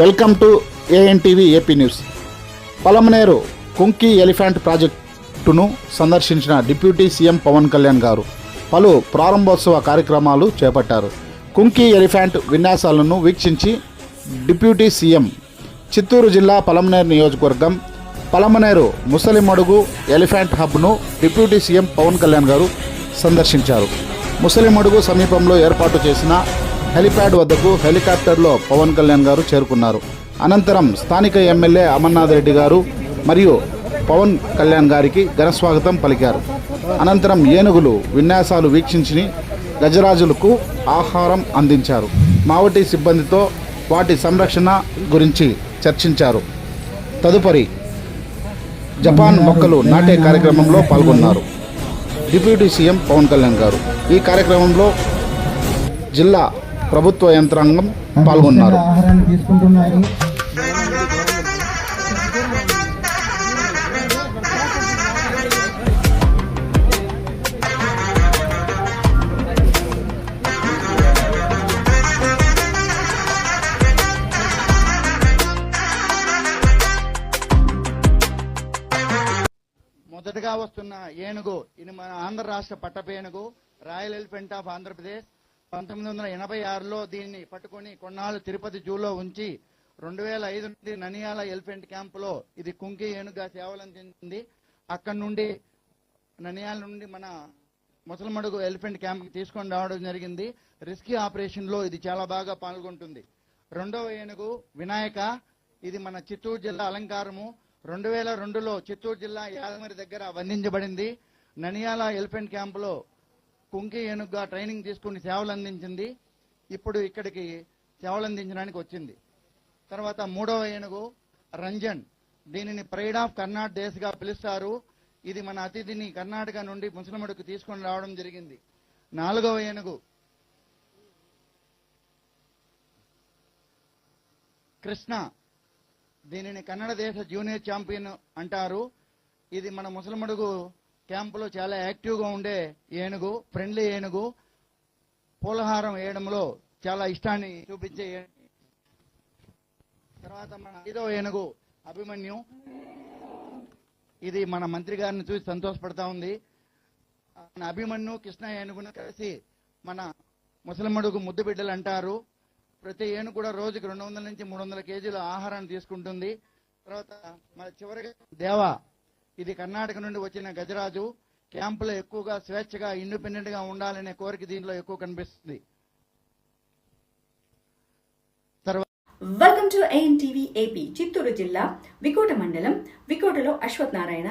Welcome to ANTV AP news Palamaneru Kumki elephant ప్రాజెక్టును సందర్శించిన deputy CM Pawan Kalyan గారు పలు ప్రారంభోత్సవ కార్యక్రమాలు చేపట్టారు. కుంకి ఎలిఫెంట్ విన్యాసాలను వీక్షించి డిప్యూటీ సీఎం చిత్తూరు జిల్లా పలమనేరు నియోజకవర్గం పలమనేరు ముసలిమడుగు ఎలిఫెంట్ హబ్ను డిప్యూటీ సీఎం పవన్ కళ్యాణ్ గారు సందర్శించారు. ముసలిమడుగు సమీపంలో ఏర్పాటు చేసిన హెలిప్యాడ్ వద్దకు హెలికాప్టర్లో పవన్ కళ్యాణ్ గారు చేరుకున్నారు. అనంతరం స్థానిక ఎమ్మెల్యే అమర్నాథ్ రెడ్డి గారు మరియు పవన్ కళ్యాణ్ గారికి ఘనస్వాగతం పలికారు. అనంతరం ఏనుగులు విన్యాసాలు వీక్షించి గజరాజులకు ఆహారం అందించారు. మావటి సిబ్బందితో వాటి సంరక్షణ గురించి చర్చించారు. తదుపరి జపాన్ మొక్కలు నాటే కార్యక్రమంలో పాల్గొన్నారు. డిప్యూటీ సీఎం పవన్ కళ్యాణ్ గారు. ఈ కార్యక్రమంలో జిల్లా ప్రభుత్వ యంత్రాంగం పాల్గొన్నారు. మొదటగా వస్తున్న ఏనుగు ఇది మన ఆంధ్ర రాష్ట్ర పట్టపేనుగు రాయల్ ఎలిఫెంట్ ఆఫ్ ఆంధ్రప్రదేశ్ పంతొమ్మిది వందల ఎనభై ఆరులో దీన్ని పట్టుకొని కొన్నాళ్ళు తిరుపతి జూలో ఉంచి రెండు వేల ఐదు నుండి ననియాల ఎలిఫెంట్ క్యాంపులో ఇది కుంకి ఏనుగుగా సేవలందించింది అక్కడి నుండి ననియాల నుండి మన ముసలమడుగు ఎలిఫెంట్ క్యాంప్ తీసుకొని రావడం జరిగింది. రిస్కీ ఆపరేషన్లో ఇది చాలా బాగా పాల్గొంటుంది. రెండవ ఏనుగు వినాయక ఇది మన చిత్తూరు జిల్లా అలంకారము. రెండు వేల రెండులో చిత్తూరు జిల్లా యాదమరి దగ్గర బంధించబడింది ననియాల ఎలిఫెంట్ క్యాంపులో కుంకి ఏనుగుగా ట్రైనింగ్ తీసుకుని సేవలు అందించింది. ఇప్పుడు ఇక్కడికి సేవలు అందించడానికి వచ్చింది. తర్వాత మూడవ ఏనుగు రంజన్. దీనిని ప్రైడ్ ఆఫ్ కర్ణాటక దేశగా పిలుస్తారు. ఇది మన అతిథిని కర్ణాటక నుండి ముసలముడికి తీసుకొని రావడం జరిగింది. నాలుగవ ఏనుగు కృష్ణ. దీనిని కన్నడ దేశ జూనియర్ ఛాంపియన్ అంటారు. ఇది మన ముసలమడుగు క్యాంపులో చాలా యాక్టివ్గా ఉండే ఏనుగు ఫ్రెండ్లీ ఏనుగు పూలహారం వేయడంలో చాలా ఇష్టాన్ని చూపించే తర్వాత మన ఐదో ఏనుగు అభిమన్యు. ఇది మన మంత్రి గారిని చూసి సంతోషపడతా ఉంది. మన అభిమన్యు కృష్ణ ఏనుగును కలిసి మన ముసలమ్మడుగు ముద్దు బిడ్డలు అంటారు. ప్రతి ఏనుగు కూడా రోజుకి రెండు వందల నుంచి మూడు వందల కేజీల ఆహారాన్ని తీసుకుంటుంది. తర్వాత మన చివరిగా దేవ ఇది కర్ణాటక నుండి వచ్చిన గజరాజు. క్యాంపులో ఎక్కువగా స్వేచ్ఛగా ఇండిపెండెంట్గా ఉండాలనే కోరిక దీనిలో ఎక్కువ కనిపిస్తుంది. తర్వాత welcome to ANTV AP Chittoor జిల్లా వికోట మండలం వికోటలో Ashwath Narayana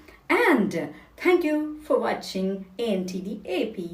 And thank you for watching ANTV AP